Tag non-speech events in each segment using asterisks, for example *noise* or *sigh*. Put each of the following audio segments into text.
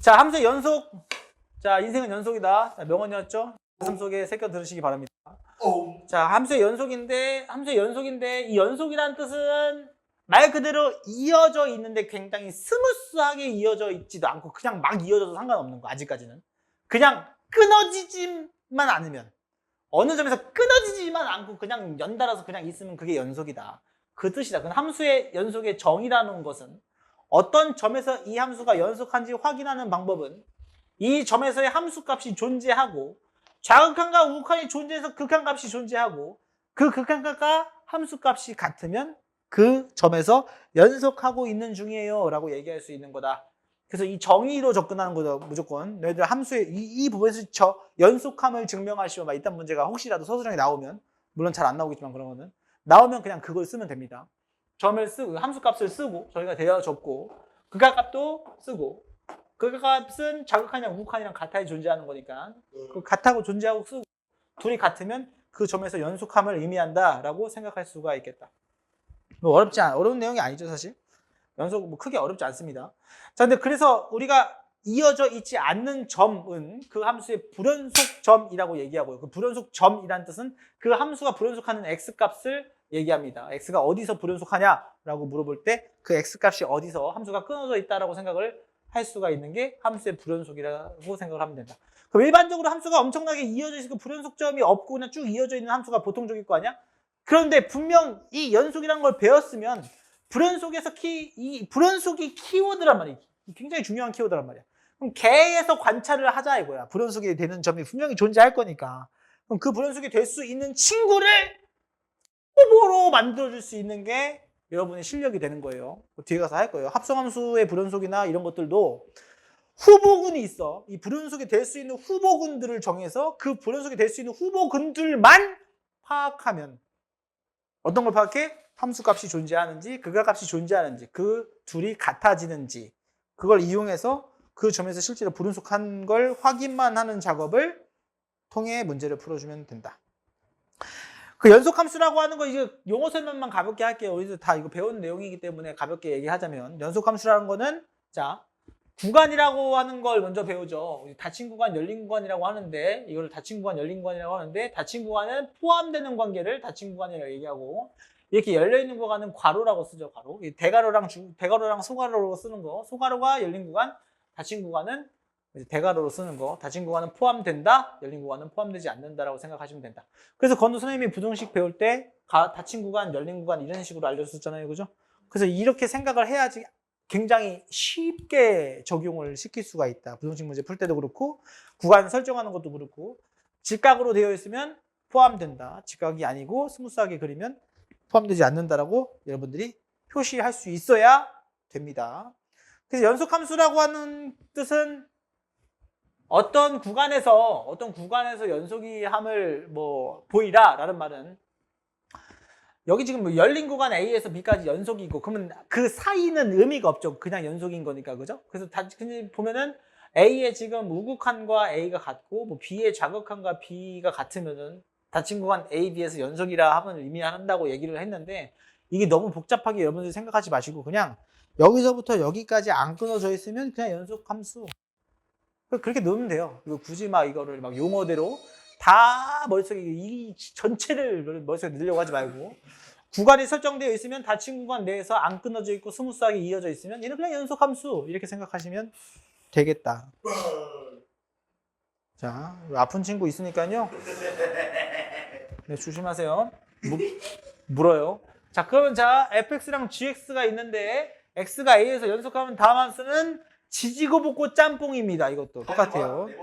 자, 함수의 연속. 자, 인생은 연속이다. 자, 명언이었죠? 가슴 속에 새겨 들으시기 바랍니다. 오. 자, 함수의 연속인데, 함수의 연속인데, 이 연속이라는 뜻은 말 그대로 이어져 있는데 굉장히 스무스하게 이어져 있지도 않고 그냥 막 이어져도 상관없는 거, 아직까지는. 그냥 끊어지지만 않으면. 어느 점에서 끊어지지만 않고 그냥 연달아서 그냥 있으면 그게 연속이다. 그 뜻이다. 그 함수의 연속의 정의라는 것은 어떤 점에서 이 함수가 연속한지 확인하는 방법은 이 점에서의 함수 값이 존재하고 좌극한과 우극한이 존재해서 극한값이 존재하고 그 극한값과 함수 값이 같으면 그 점에서 연속하고 있는 중이에요 라고 얘기할 수 있는 거다. 그래서 이 정의로 접근하는 거죠 무조건 너희들 함수의 이, 이 부분에서 저 연속함을 증명하시오 막 이딴 문제가 혹시라도 서술형에 나오면 물론 잘 안 나오겠지만 그런 거는 나오면 그냥 그걸 쓰면 됩니다. 점을 쓰고 함수 값을 쓰고 저희가 대화 접고 극한값도 쓰고 극한값은 자극한이랑 우극한이랑 같아야 존재하는 거니까 그 같하고 존재하고 쓰고 둘이 같으면 그 점에서 연속함을 의미한다라고 생각할 수가 있겠다. 뭐 어렵지 않 어려운 내용이 아니죠 사실. 연속 뭐 크게 어렵지 않습니다. 자 근데 그래서 우리가 이어져 있지 않는 점은 그 함수의 불연속 점이라고 얘기하고요. 그 불연속 점이란 뜻은 그 함수가 불연속하는 x 값을 얘기합니다. x가 어디서 불연속하냐라고 물어볼 때 그 x 값이 어디서 함수가 끊어져 있다라고 생각을 할 수가 있는 게 함수의 불연속이라고 생각을 하면 된다. 그럼 일반적으로 함수가 엄청나게 이어져 있고 불연속점이 없고 그냥 쭉 이어져 있는 함수가 보통적일 거 아니야? 그런데 분명 이 연속이라는 걸 배웠으면 불연속에서 키, 이 불연속이 키워드란 말이야. 굉장히 중요한 키워드란 말이야. 그럼 개에서 관찰을 하자 이거야. 불연속이 되는 점이 분명히 존재할 거니까. 그럼 그 불연속이 될 수 있는 친구를 후보로 만들어줄 수 있는 게 여러분의 실력이 되는 거예요. 뒤에 가서 할 거예요. 합성함수의 불연속이나 이런 것들도 후보군이 있어. 이 불연속이 될 수 있는 후보군들을 정해서 그 불연속이 될 수 있는 후보군들만 파악하면 어떤 걸 파악해? 함수 값이 존재하는지, 극과 값이 존재하는지, 그 둘이 같아지는지, 그걸 이용해서 그 점에서 실제로 불연속한 걸 확인만 하는 작업을 통해 문제를 풀어주면 된다. 그 연속 함수라고 하는 거 이제 용어 설명만 가볍게 할게요. 우리도 다 이거 배운 내용이기 때문에 가볍게 얘기하자면 연속 함수라는 거는 자 구간이라고 하는 걸 먼저 배우죠. 닫힌 구간, 열린 구간이라고 하는데 이걸 닫힌 구간, 열린 구간이라고 하는데 닫힌 구간은 포함되는 관계를 닫힌 구간이라고 얘기하고 이렇게 열려 있는 구간은 괄호라고 쓰죠. 괄호. 이 대괄호랑 주, 대괄호랑 소괄호로 쓰는 거. 소괄호가 열린 구간, 닫힌 구간은 대괄호로 쓰는 거. 닫힌 구간은 포함된다, 열린 구간은 포함되지 않는다라고 생각하시면 된다. 그래서 건우 선생님이 부정식 배울 때 가- 닫힌 구간, 열린 구간 이런 식으로 알려줬잖아요. 그죠? 그래서 이렇게 생각을 해야지 굉장히 쉽게 적용을 시킬 수가 있다. 부정식 문제 풀 때도 그렇고 구간 설정하는 것도 그렇고 직각으로 되어 있으면 포함된다. 직각이 아니고 스무스하게 그리면 포함되지 않는다라고 여러분들이 표시할 수 있어야 됩니다. 그래서 연속함수라고 하는 뜻은 어떤 구간에서 어떤 구간에서 연속이 함을 뭐 보이라라는 말은 여기 지금 뭐 열린 구간 A에서 B까지 연속이고 그러면 그 사이는 의미가 없죠. 그냥 연속인 거니까 그죠? 그래서 다 근데 보면은 A의 지금 우극한과 A가 같고 뭐 B의 좌극한과 B가 같으면은 닫힌 구간 A, B에서 연속이라 하면 의미한다고 얘기를 했는데 이게 너무 복잡하게 여러분들이 생각하지 마시고 그냥 여기서부터 여기까지 안 끊어져 있으면 그냥 연속 함수 그렇게 넣으면 돼요. 이거 굳이 막 이거를 막 용어대로 다 머릿속에 이 전체를 머릿속에 넣으려고 하지 말고 구간이 설정되어 있으면 닫힌 구간 내에서 안 끊어져 있고 스무스하게 이어져 있으면 얘는 그냥 연속 함수 이렇게 생각하시면 되겠다. 자, 아픈 친구 있으니까요. 네, 조심하세요. 무, 물어요. 자, 그러면 자, fx랑 gx가 있는데 x가 a에서 연속하면 다음 함수는 지지고 볶고 짬뽕입니다. 이것도 똑같아요. 네.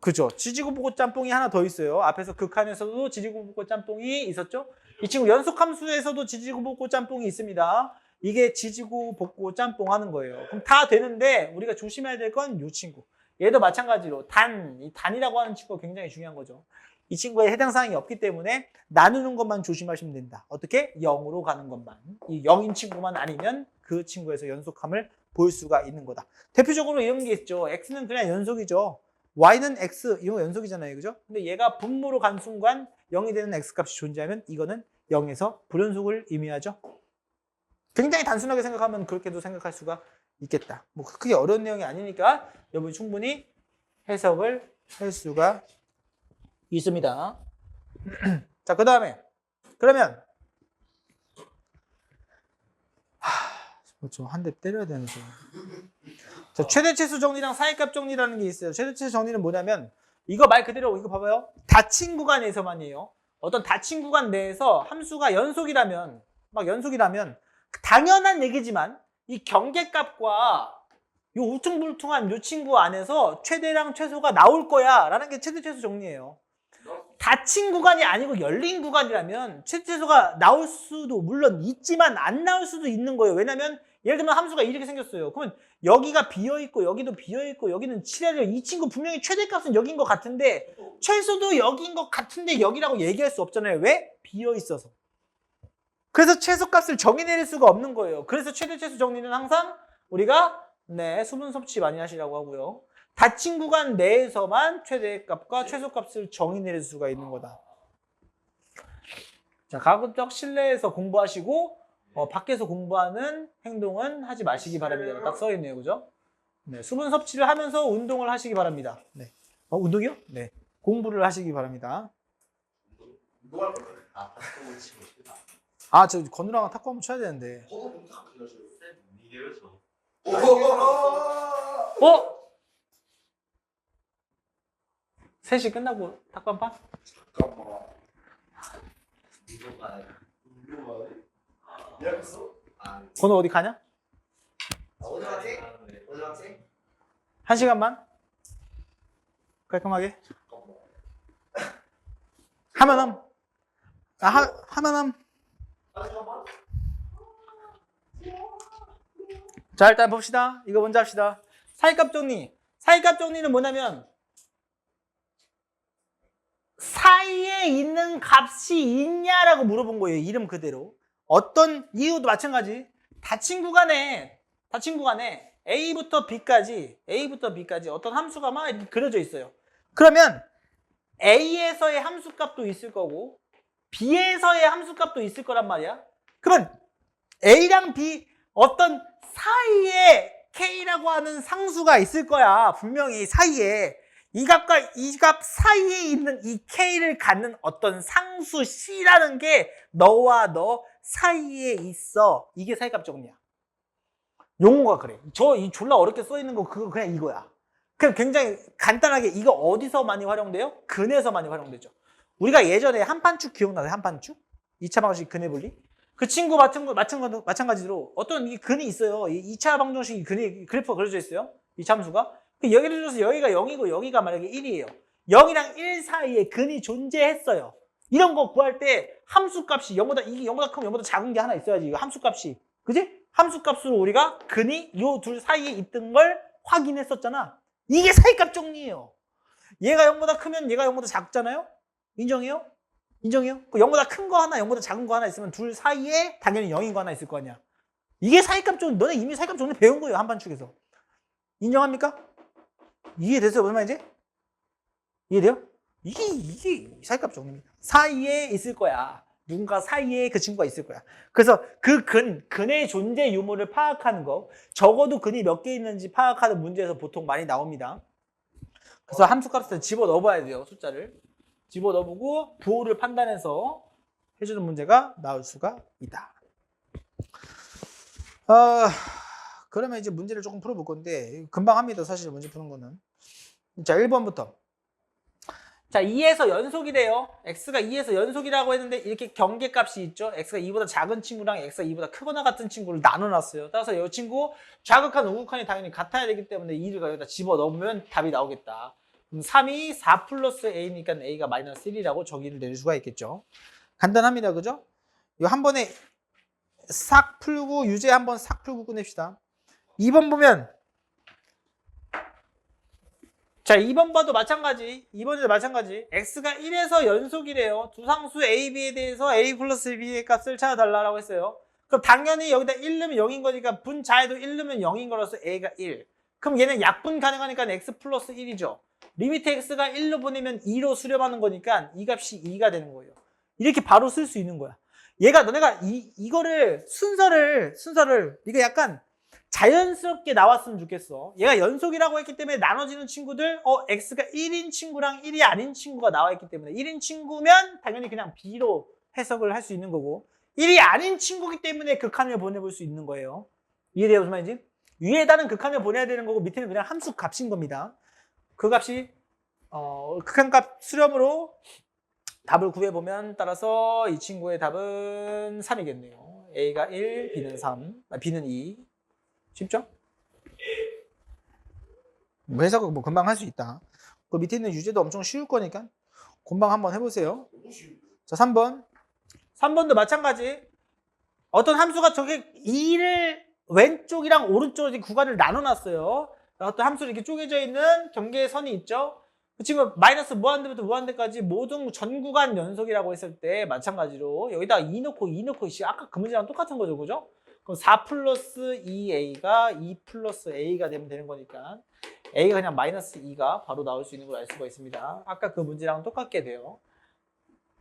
그죠. 지지고 볶고 짬뽕이 하나 더 있어요. 앞에서 극한에서도 지지고 볶고 짬뽕이 있었죠. 이 친구 연속함수에서도 지지고 볶고 짬뽕이 있습니다. 이게 지지고 볶고 짬뽕 하는 거예요. 그럼 다 되는데 우리가 조심해야 될 건 이 친구. 얘도 마찬가지로 단, 이 단이라고 하는 친구가 굉장히 중요한 거죠. 이 친구에 해당 사항이 없기 때문에 나누는 것만 조심하시면 된다. 어떻게? 0으로 가는 것만. 이 0인 친구만 아니면 그 친구에서 연속함을 볼 수가 있는 거다. 대표적으로 이런 게 있죠. x는 그냥 연속이죠. y는 x, 이거 연속이잖아요. 그죠? 근데 얘가 분모로 간 순간 0이 되는 x 값이 존재하면 이거는 0에서 불연속을 의미하죠. 굉장히 단순하게 생각하면 그렇게도 생각할 수가 있겠다. 뭐 크게 어려운 내용이 아니니까 여러분 충분히 해석을 할 수가 있습니다. *clears throat* 자, 그 다음에 그러면 좀한대 때려야 되는데. 자, 최대치수 정리랑 사이값 정리라는 게 있어요. 최대치수 정리는 뭐냐면 이거 말 그대로 이거 봐봐요. 닫힌 구간에서만이에요. 어떤 닫힌 구간 내에서 함수가 연속이라면 막 연속이라면 당연한 얘기지만 이 경계값과 요 우퉁불퉁한 요 친구 안에서 최대랑 최소가 나올 거야 라는 게 최대 최소 정리예요. 닫힌 구간이 아니고 열린 구간이라면 최대 최소가 나올 수도 물론 있지만 안 나올 수도 있는 거예요. 왜냐면 예를 들면 함수가 이렇게 생겼어요. 그러면 여기가 비어 있고 여기도 비어 있고 여기는 7을 이 친구 분명히 최대값은 여긴 것 같은데 최소도 여긴 것 같은데 여기라고 얘기할 수 없잖아요. 왜? 비어 있어서. 그래서 최소값을 정의 내릴 수가 없는 거예요. 그래서 최대 최소 정리는 항상 우리가 네 수분 섭취 많이 하시라고 하고요. 닫힌 구간 내에서만 최대값과 최소값을 정의 내릴 수가 있는 거다. 자, 가급적 실내에서 공부하시고 어, 밖에서 공부하는 행동은 하지 마시기 바랍니다. 딱 써 있네요, 그죠? 네, 수분 섭취를 하면서 운동을 하시기 바랍니다. 네, 어, 운동이요? 네, 공부를 하시기 바랍니다. 운동할. 아. 아, 저 건우랑 탁구 한번 쳐야 되는데. 어? 3시 끝나고 탁구 한 판? 잠깐만. 운동가 운동하네. 건우 어디 가냐? 어디 갔지? 어디 갔지? 한 시간만? 깔끔하게? 하면함. 아, 하, 잠깐만. 자, 일단 봅시다. 이거 먼저 합시다. 사이값 정리. 사이값 정리는 뭐냐면, 사이에 있는 값이 있냐라고 물어본 거예요. 이름 그대로. 어떤 이유도 마찬가지. 닫힌 구간에, 닫힌 구간에 A부터 B까지, A부터 B까지 어떤 함수가 막 이렇게 그려져 있어요. 그러면 A에서의 함수값도 있을 거고, B에서의 함수값도 있을 거란 말이야. 그러면 A랑 B 어떤 사이에 K라고 하는 상수가 있을 거야. 분명히 사이에. 이 값과 이 값 사이에 있는 이 K를 갖는 어떤 상수 C라는 게 너와 너 사이에 있어. 이게 사이값 정리야. 용어가 그래. 저 이 졸라 어렵게 써 있는 거 그거 그냥 이거야. 그냥 굉장히 간단하게 이거 어디서 많이 활용돼요? 근에서 많이 활용되죠. 우리가 예전에 한판축 기억나요? 한판축? 2차 방정식 근해 분리? 그 친구 마찬, 마찬, 마찬가지로 어떤 이 근이 있어요. 이 2차 방정식 근이 그래프가 그려져 있어요. 이 참수가. 그 예를 들어서 여기가 0이고 여기가 만약에 1이에요. 0이랑 1 사이에 근이 존재했어요. 이런 거 구할 때 함수값이 0보다 이게 0보다 크면 0보다 작은 게 하나 있어야지. 함수값이. 그지? 함수값으로 우리가 근이 요 둘 사이에 있던 걸 확인했었잖아. 이게 사이값 정리예요. 얘가 0보다 크면 얘가 0보다 작잖아요. 인정해요? 인정해요? 그 0보다 큰 거 하나, 0보다 작은 거 하나 있으면 둘 사이에 당연히 0인 거 하나 있을 거 아니야. 이게 사이값 정리, 너네 이미 사이값 정리 배운 거예요, 한반축에서. 인정합니까? 이해됐어요, 무슨 말인지? 이해돼요? 이게, 이게 사이값 정리입니다. 사이에 있을 거야. 누군가 사이에 그 친구가 있을 거야. 그래서 그 근, 근의 존재 유무를 파악하는 거, 적어도 근이 몇 개 있는지 파악하는 문제에서 보통 많이 나옵니다. 그래서 함수 값을 집어 넣어봐야 돼요, 숫자를. 집어 넣어보고 부호를 판단해서 해주는 문제가 나올 수가 있다. 아, 그러면 이제 문제를 조금 풀어볼 건데 금방 합니다. 사실 문제 푸는 거는. 자, 1번부터. 자, 2에서 연속이래요. x가 2에서 연속이라고 했는데 이렇게 경계값이 있죠. x가 2보다 작은 친구랑 x가 2보다 크거나 같은 친구를 나눠놨어요. 따라서 이 친구 좌극한 우극한이 당연히 같아야 되기 때문에 2를 여기다 집어넣으면 답이 나오겠다. 그럼 3이 4 플러스 a니까 a가 마이너스 1이라고 정의를 내릴 수가 있겠죠. 간단합니다. 그죠? 이거 한 번에 싹 풀고 유제 한 번 싹 풀고 끝냅시다. 2번 보면 자 2번 봐도 마찬가지 2번에도 마찬가지 x가 1에서 연속이래요. 두 상수 a, b에 대해서 a 플러스 b의 값을 찾아달라고 했어요. 그럼 당연히 여기다 1 넣으면 0인 거니까 분자에도 1 넣으면 0인 거라서 a가 1. 그럼 얘는 약분 가능하니까 x 플러스 1이죠. 리미트 x가 1로 보내면 2로 수렴하는 거니까 이 값이 2가 되는 거예요. 이렇게 바로 쓸 수 있는 거야. 얘가 너네가 이 이거를 순서를 순서를 이거 약간 자연스럽게 나왔으면 좋겠어. 얘가 연속이라고 했기 때문에 나눠지는 친구들, 어, x가 1인 친구랑 1이 아닌 친구가 나와 있기 때문에 1인 친구면 당연히 그냥 b로 해석을 할 수 있는 거고 1이 아닌 친구기 때문에 극한을 보내볼 수 있는 거예요. 이해돼요? 무슨 말인지? 위에다는 극한을 보내야 되는 거고 밑에는 그냥 함수 값인 겁니다. 그 값이 어, 극한값 수렴으로 답을 구해보면 따라서 이 친구의 답은 3이겠네요. A가 1, B는 3, 아, B는 2. 쉽죠? 뭐 해석은 뭐 금방 할 수 있다. 그 밑에 있는 유제도 엄청 쉬울 거니까 금방 한번 해보세요. 자, 3번. 3번도 마찬가지. 어떤 함수가 저게 2를 왼쪽이랑 이렇게 구간을 나눠놨어요. 어떤 함수로 이렇게 쪼개져 있는 경계의 선이 있죠. 그 지금 마이너스 무한대부터 무한대까지 모든 전 구간 연속이라고 했을 때 마찬가지로 여기다 2 넣고 2 넣고 씨 아까 그 문제랑 똑같은 거죠. 그죠? 그럼 4 플러스 2a가 2 플러스 a가 되면 되는 거니까 a가 그냥 마이너스 2가 바로 나올 수 있는 걸 알 수가 있습니다. 아까 그 문제랑 똑같게 돼요.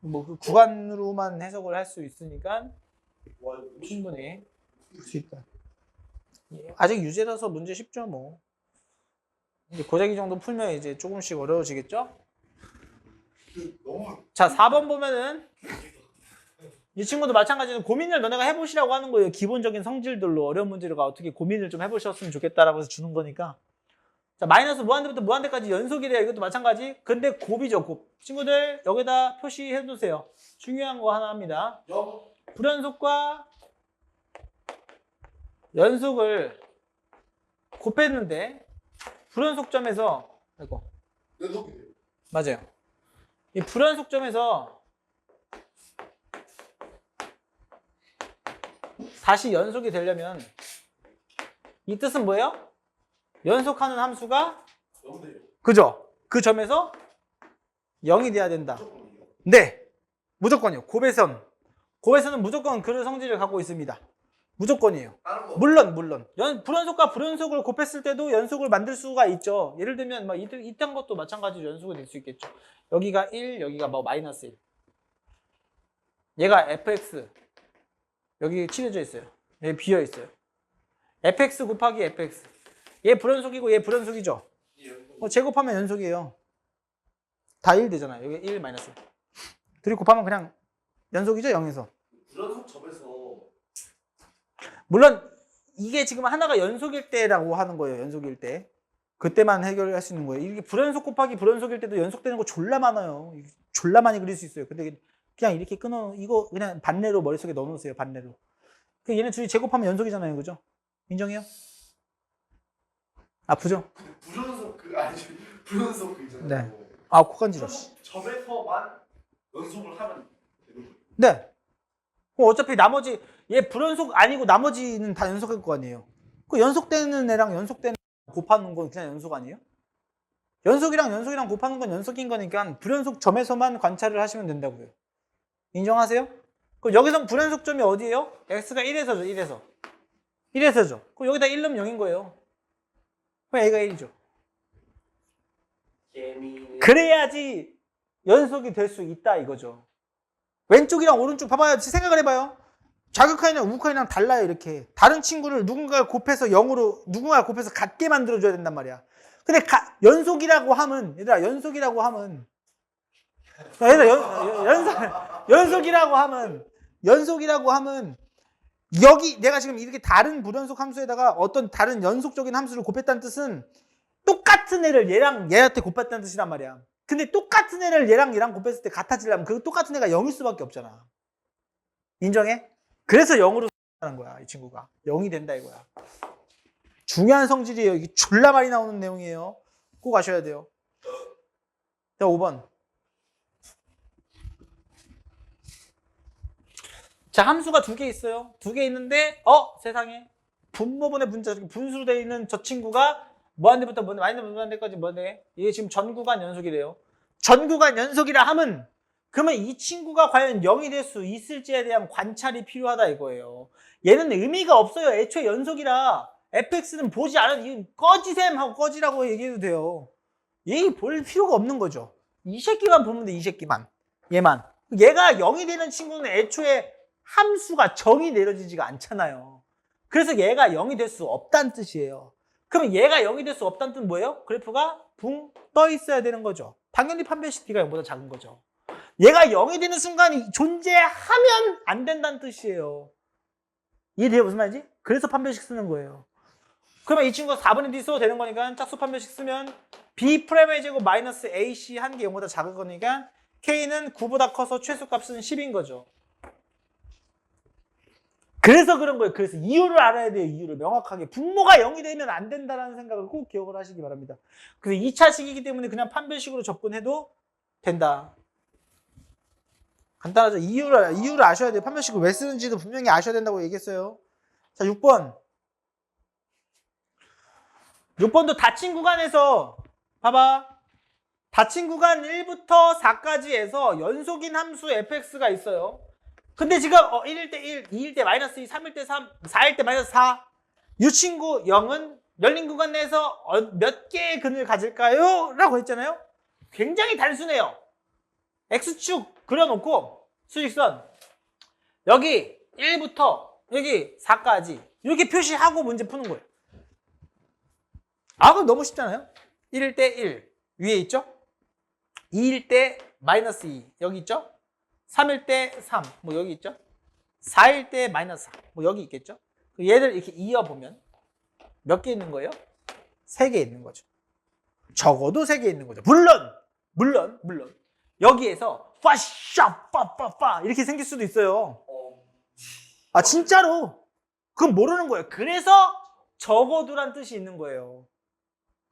뭐 그 구간으로만 해석을 할 수 있으니까. 충분히 풀수 있다. 예, 아직 유제라서 문제 쉽죠 뭐. 이제 고자기 정도 풀면 이제 조금씩 어려워지겠죠? 그자 4번 보면은 이 친구도 마찬가지로 고민을 너네가 해보시라고 하는 거예요. 기본적인 성질들로 어려운 문제가 어떻게 고민을 좀 해보셨으면 좋겠다라고 해서 주는 거니까. 자 마이너스 무한대부터 무한대까지 연속이래요. 이것도 마찬가지. 근데 곱이죠 곱. 친구들 여기다 표시해 두세요. 중요한 거 하나 합니다. 영 불연속과 연속을 곱했는데 불연속점에서 이거 연속이 돼요. 맞아요. 이 불연속점에서 다시 연속이 되려면 이 뜻은 뭐예요? 연속하는 함수가. 그죠? 그 점에서 0이 돼야 된다. 네, 무조건이요. 곱해선. 곱해선은 무조건 그 성질을 갖고 있습니다. 무조건이에요. 물론 물론 연, 불연속과 불연속을 곱했을 때도 연속을 만들 수가 있죠. 예를 들면 뭐 이때, 이딴 것도 마찬가지로 연속이 될 수 있겠죠. 여기가 1, 여기가 뭐 마이너스 1. 얘가 fx 여기 칠해져 있어요. 여기 비어 있어요. fx 곱하기 fx. 얘 불연속이고 얘 불연속이죠. 어, 제곱하면 연속이에요. 다 1 되잖아요. 여기 1 마이너스. 둘이 곱하면 그냥 연속이죠, 0에서. 불연속 점에서 물론 이게 지금 하나가 연속일 때라고 하는 거예요. 연속일 때. 그때만 해결할 수 있는 거예요. 이게 불연속 곱하기 불연속일 때도 연속되는 거 졸라 많아요. 졸라 많이 그릴 수 있어요. 근데 그냥 이렇게 끊어 이거 그냥 반내로 머릿속에 넣어 놓으세요. 반내로. 그 얘네 둘이 제곱하면 연속이잖아요. 그죠? 인정해요? 아프죠? 불연속 그 아니지 불연속 그 있잖아요. 네. 아, 코간지러. 씨. 점에서만 연속을 하면 되는 거예요. 네. 어차피 나머지 얘 불연속 아니고 나머지는 다 연속일 거 아니에요. 그 연속되는 애랑 연속되는 애 곱하는 건 그냥 연속 아니에요? 연속이랑 연속이랑 곱하는 건 연속인 거니까 불연속 점에서만 관찰을 하시면 된다고요. 인정하세요? 그럼 여기서 불연속점이 어디예요? x가 1에서죠, 1에서. 1에서죠. 그럼 여기다 1 넣으면 0인 거예요. 그럼 a가 1이죠. 개미. 그래야지 연속이 될 수 있다 이거죠. 왼쪽이랑 오른쪽 봐봐요. 생각을 해봐요. 자극하이랑 우극하이랑 달라요 이렇게. 다른 친구를 누군가 곱해서 0으로 누군가 곱해서 같게 만들어줘야 된단 말이야. 근데 가- 연속이라고 하면 얘들아 연속이라고 하면 야, 얘들아 연, 연, 연속, 연속이라고 하면 연속이라고 하면 여기 내가 지금 이렇게 다른 불연속 함수에다가 어떤 다른 연속적인 함수를 곱했다는 뜻은 똑같은 애를 얘랑 얘한테 곱했다는 뜻이란 말이야. 근데 똑같은 애를 얘랑 얘랑 곱했을 때 같아지려면 그 똑같은 애가 0일 수밖에 없잖아. 인정해? 그래서 0으로 하는 거야, 이 친구가. 0이 된다 이거야. 중요한 성질이에요. 이게 졸라 많이 나오는 내용이에요. 꼭 아셔야 돼요. 자, 5번. 자, 함수가 두 개 있어요. 두 개 있는데, 어, 세상에. 분모분의 분자, 분수로 되어 있는 저 친구가 무한대부터 무한대, 마이너스 무한대까지 무한대. 이게 지금 전구간 연속이래요. 전구간 연속이라 함은, 그러면 이 친구가 과연 0이 될 수 있을지에 대한 관찰이 필요하다 이거예요. 얘는 의미가 없어요. 애초에 연속이라. fx는 보지 않은, 이 꺼지셈 하고 꺼지라고 얘기해도 돼요. 얘 볼 필요가 없는 거죠. 이 새끼만 보면 돼, 이 새끼만. 얘만. 얘가 0이 되는 친구는 애초에 함수가 정이 내려지지가 않잖아요. 그래서 얘가 0이 될 수 없다는 뜻이에요. 그러면 얘가 0이 될 수 없다는 뜻은 뭐예요? 그래프가 붕 떠 있어야 되는 거죠. 당연히 판별식 D가 0보다 작은 거죠. 얘가 0이 되는 순간 존재하면 안 된다는 뜻이에요. 이해돼요? 무슨 말인지? 그래서 판별식 쓰는 거예요. 그러면 이 친구가 4분의 D 써도 되는 거니까 짝수 판별식 쓰면 B 프라임의 제곱 마이너스 AC 한 개 0보다 작은 거니까 K는 9보다 커서 최소값은 10인 거죠. 그래서 그런 거예요. 그래서 이유를 알아야 돼요. 이유를 명확하게. 분모가 0이 되면 안 된다는 생각을 꼭 기억을 하시기 바랍니다. 그래서 2차식이기 때문에 그냥 판별식으로 접근해도 된다. 간단하죠. 이유를, 이유를 아셔야 돼요. 판별식을 왜 쓰는지도 분명히 아셔야 된다고 얘기했어요. 자, 6번. 6번도 닫힌 구간에서, 봐봐. 닫힌 구간 1부터 4까지에서 연속인 함수 fx가 있어요. 근데 지금 어, 1일 때 1, 2일 때 마이너스 2, 3일 때 3, 4일 때 마이너스 4. 이 친구 0은 열린 구간 내에서 어, 몇 개의 근을 가질까요? 라고 했잖아요. 굉장히 단순해요. x축 그려놓고 수직선 여기 1부터 여기 4까지 이렇게 표시하고 문제 푸는 거예요. 아, 그럼 너무 쉽잖아요. 1일 때1 위에 있죠? 2일 때 마이너스 2 여기 있죠? 3일 때 3, 뭐 여기 있죠? 4일 때 마이너스 4, 뭐 여기 있겠죠? 그 얘들 이렇게 이어보면 몇 개 있는 거예요? 3개 있는 거죠. 적어도 3개 있는 거죠. 물론, 물론, 물론. 여기에서 파샤, 빠빠빠 이렇게 생길 수도 있어요. 어, 아, 진짜로. 그건 모르는 거예요. 그래서 적어두란 뜻이 있는 거예요.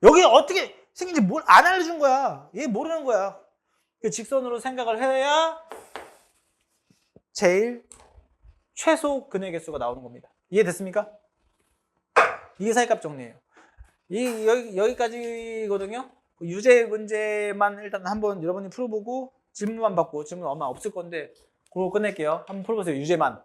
여기 어떻게 생긴지 뭘 안 알려준 거야. 얘 모르는 거야. 그 직선으로 생각을 해야 제일 최소 근의 개수가 나오는 겁니다. 이해됐습니까? 이게 사이값 정리예요. 이 여기 여기까지거든요. 그 유제 문제만 일단 한번 여러분이 풀어보고 질문만 받고 질문 얼마 없을 건데 그거 끝낼게요. 한번 풀어보세요. 유제만.